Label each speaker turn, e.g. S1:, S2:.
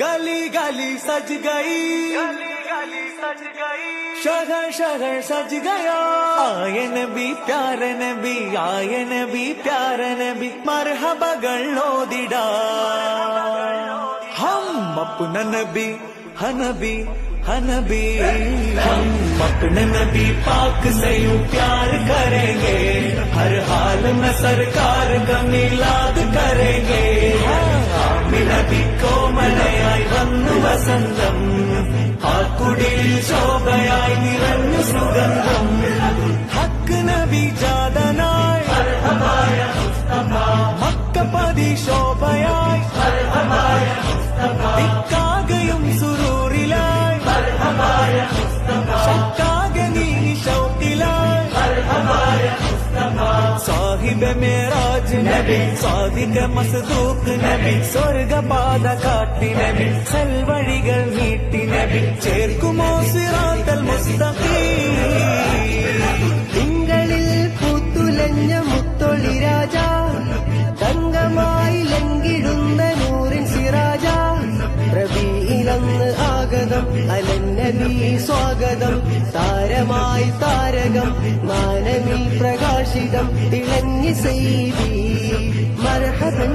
S1: गली गली सज गई।
S2: गली गली सज गई।
S1: शहर शहर सज गया। आए भी प्यार भी आए भी प्यार भी मर गलो दिडा। हम अपनन भी हन भी हन भी हम अपने भी पाक से यू प्यार करेंगे। हर हाल में सरकार का मिलाद करेंगे। വസന്തം ആ കുടിൽ ശോഭയായി നിറഞ്ഞു സുഗന്ധം ഹക്ക് നബി ജാതനായി മക്കപ്പതി ശോഭയായി ദിക്കാകയും സാഹിബ് മേരാജ് നബി സാദിക മസ്ദൂക്ക് നബി സ്വർഗപാത കാട്ടി നബി സൽവഴികൾ നീട്ടി നബി ചേർക്കുമോ സിറാത്തൽ മുസ്തഖീം
S3: തിങ്കളിൽ പൂത്തുലഞ്ഞ മുത്തൊളി രാജ തങ്കമായി ലങ്കിടുന്ന നൂറിൻ സിറാജ റബിയിലന്ന് ആഗതം അലന്നബി സ്വാഗതം താരമായി താരകം മാനവി പ്രകാശിതം തിളങ്ങി സൈവി. മർഹബൻ